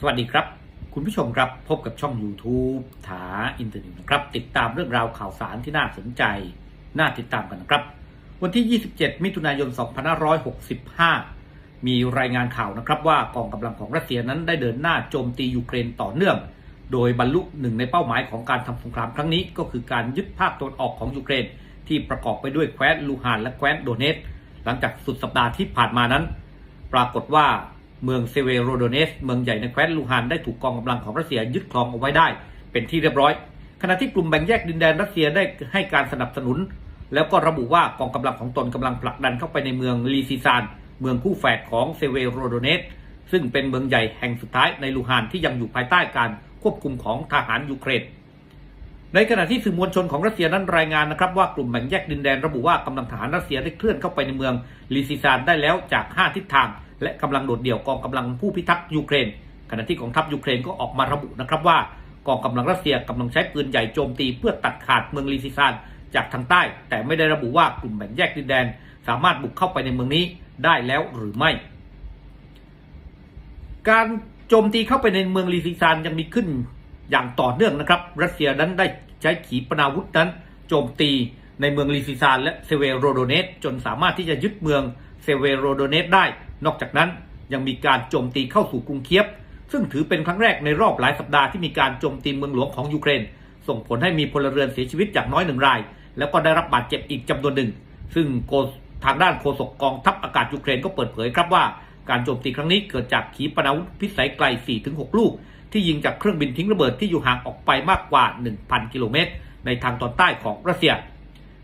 สวัสดีครับ คุณผู้ชมครับพบกับช่อง YouTube ถาอินเทอร์เน็ตนะครับ ติดตามเรื่องราวข่าวสารที่น่าสนใจ น่าติดตามกันนะครับ วันที่ 27 มิถุนายน 2565 มีรายงานข่าวนะครับว่ากองกำลังของรัสเซียนั้นได้เดินหน้าโจมตียูเครนต่อเนื่อง โดยบรรลุหนึ่งในเป้าหมายของการทำสงครามครั้งนี้ ก็คือการยึดภาคตะวันออกของยูเครน ที่ประกอบไปด้วยแคว้นลูฮานและแคว้นโดเนตหลังจากสุดสัปดาห์ที่ผ่านมานั้น ปรากฏว่า เมืองเซเวโรโดเนส เมืองใหญ่ในแคว้นลูฮานได้ถูกกองกำลังของรัสเซียยึดครองเอาไว้ได้ เป็นที่เรียบร้อย ขณะที่กลุ่มแบ่งแยกดินแดนรัสเซียได้ให้การสนับสนุน แล้วก็ระบุว่ากองกำลังของตนกำลังผลักดันเข้าไปในเมืองลีซิซาน เมืองคู่แฝดของเซเวโรโดเนส ซึ่งเป็นเมืองใหญ่แห่งสุดท้ายในลูฮานที่ยังอยู่ภายใต้การควบคุมของทหารยูเครนในขณะที่สื่อมวลชนของรัสเซียนั้นรายงานนะครับว่ากลุ่มแบ่งแยกดินแดนระบุว่ากำลังทหารรัสเซียได้เคลื่อนเข้าไปในเมืองลีซิซานได้แล้วจาก 5 ทิศทาง และกำลังโดดเดี่ยวกองกำลังผู้พิทักษ์ยูเครน ขณะที่กองทัพยูเครนก็ออกมาระบุนะครับว่ากองกำลังรัสเซียกำลังใช้ปืนใหญ่โจมตีเพื่อตัดขาดเมืองลีซิซานจากทางใต้ แต่ไม่ได้ระบุว่ากลุ่มแบ่งแยกดินแดน สามารถบุกเข้าไปในเมืองนี้ได้แล้วหรือไม่ การโจมตีเข้าไปในเมืองลีซิซานยังมีขึ้นอย่างต่อเนื่องนะครับ รัสเซียนั้นได้ใช้ขีปนาวุธนั้น โจมตีในเมืองลีซิซานและเซเวโรโดเนสจนสามารถที่จะยึดเมืองเซเวโรโดเนสได้ นอกจากนั้นยังมีการโจมตีเข้าสู่กรุงเคียบ ซึ่งถือเป็นครั้งแรกในรอบหลายสัปดาห์ที่มีการโจมตีเมืองหลวงของยูเครน ส่งผลให้มีพลเรือนเสียชีวิตอย่างน้อยหนึ่งราย แล้วก็ได้รับบาดเจ็บอีกจำนวนหนึ่ง ซึ่งโฆษทางด้านโฆษกกองทัพอากาศยูเครนก็เปิดเผยครับว่าการโจมตีครั้งนี้เกิดจากขีปนาวุธพิสัยไกล 4-6 ลูก ที่ยิงจากเครื่องบินทิ้งระเบิดที่อยู่ห่างออกไปมากกว่า 1,000 กิโลเมตรในทางตอนใต้ของรัสเซีย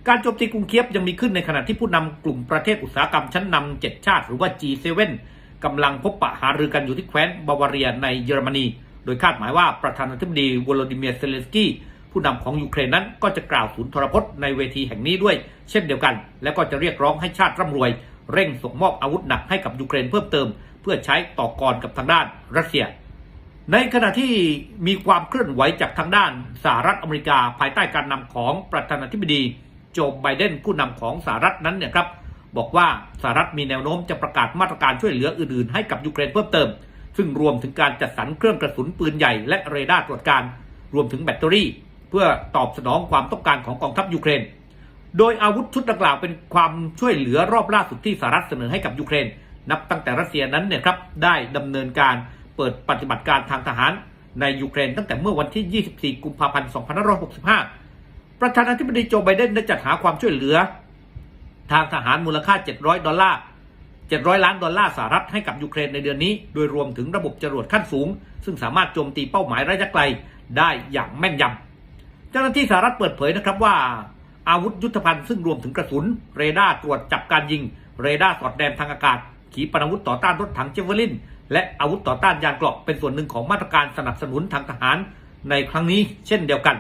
การโจมตีกรุงเคียบยังมีขึ้นในขณะที่ผู้นำกลุ่มประเทศอุตสาหกรรมชั้นนำ7ชาติ หรือว่า G7 กำลังพบปะหารือกันอยู่ที่แคว้นบาวาเรียในเยอรมนี โดยคาดหมายว่าประธานาธิบดีวโลดิเมียร์เซเลนสกี้ผู้นำของยูเครนนั้นก็จะกล่าวศูนย์ทรพจน์ในเวทีแห่งนี้ด้วย เช่นเดียวกัน และก็จะเรียกร้องให้ชาติร่ำรวย เร่งส่งมอบอาวุธหนักให้กับยูเครนเพิ่มเติม เพื่อใช้ต่อกรกับทางด้านรัสเซีย ในขณะที่มีความเคลื่อนไหวจากทางด้านสหรัฐอเมริกาภายใต้การนำของประธานาธิบดี โจไบเดนผู้นำของสหรัฐนั้นเนี่ยครับบอกว่าสหรัฐมีแนวโน้มจะประกาศมาตรการช่วยเหลืออื่นๆ ให้กับยูเครนเพิ่มเติม ซึ่งรวมถึงการจัดสรรเครื่องกระสุนปืนใหญ่และเรดาร์ตรวจการ รวมถึงแบตเตอรี่ เพื่อตอบสนองความต้องการของกองทัพยูเครน โดยอาวุธชุดดังกล่าวเป็นความช่วยเหลือรอบล่าสุดที่สหรัฐเสนอให้กับยูเครน นับตั้งแต่รัสเซียนั้นเนี่ยครับได้ดำเนินการเปิดปฏิบัติการทางทหารในยูเครนตั้งแต่เมื่อวันที่ 24 กุมภาพันธ์ 2565 ประธานาธิบดีโจไบเดนได้จัดหาความช่วยเหลือ ทางทหารมูลค่า 700 ดอลลาร์ 700 ล้านดอลลาร์สหรัฐให้กับยูเครนในเดือนนี้ โดยรวมถึงระบบจรวดขั้นสูง ซึ่งสามารถโจมตีเป้าหมายระยะไกลได้อย่างแม่นยำ เจ้าหน้าที่สหรัฐเปิดเผยนะครับว่า อาวุธยุทธภัณฑ์ซึ่งรวมถึงกระสุน เรดาร์ตรวจจับการยิง เรดาร์สอดแนมทางอากาศ ขีปนาวุธต่อต้านรถถังเจเวลิน และอาวุธต่อต้านยานเกราะเป็นส่วนหนึ่งของมาตรการสนับสนุนทางทหารในครั้งนี้เช่นเดียวกัน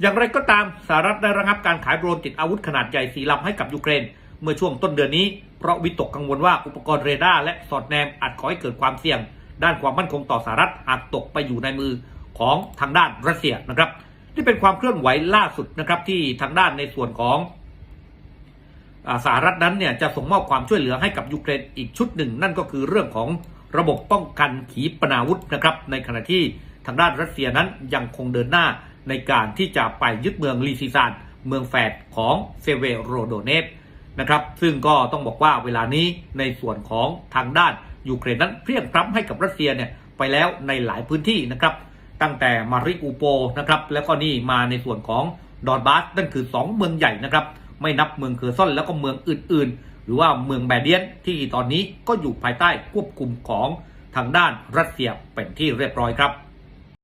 อย่างไรก็ตามสหรัฐได้ระงับการขายโดรนติดอาวุธขนาดใหญ่สีลำให้กับยูเครน เมื่อช่วงต้นเดือนนี้ เพราะวิตกกังวลว่าอุปกรณ์เรดาร์และสอดแนมอาจก่อให้เกิดความเสี่ยง ด้านความมั่นคงต่อสหรัฐหากตกไปอยู่ในมือของทางด้านรัสเซียนะครับนี่เป็นความเคลื่อนไหวล่าสุดนะครับที่ทางด้านในส่วนของสหรัฐนั้นเนี่ยจะส่งมอบความช่วยเหลือให้กับยูเครนอีกชุดหนึ่ง นั่นก็คือเรื่องของระบบป้องกันขีปนาวุธนะครับในขณะที่ทางด้านรัสเซียนั้นยังคงเดินหน้า ในการที่จะไปยึดเมืองลีซิซานเมืองแฝดของเซเวโรโดเนสนะครับซึ่งก็ต้องบอกว่าเวลานี้ในส่วนของทางด้านยูเครนนั้นเพียงพร้ำให้กับรัสเซียเนี่ยไปแล้วในหลายพื้นที่นะครับตั้งแต่มาริอูโปนะครับแล้วก็นี่มาในส่วนของดอนบาสนั่นคือ 2 เมืองใหญ่นะครับไม่นับเมืองเคอร์ซอนแล้วก็เมืองอื่นๆ หรือว่าเมืองแบเดียนที่ตอนนี้ก็อยู่ภายใต้ควบคุมของทางด้านรัสเซียเป็นที่เรียบร้อยครับ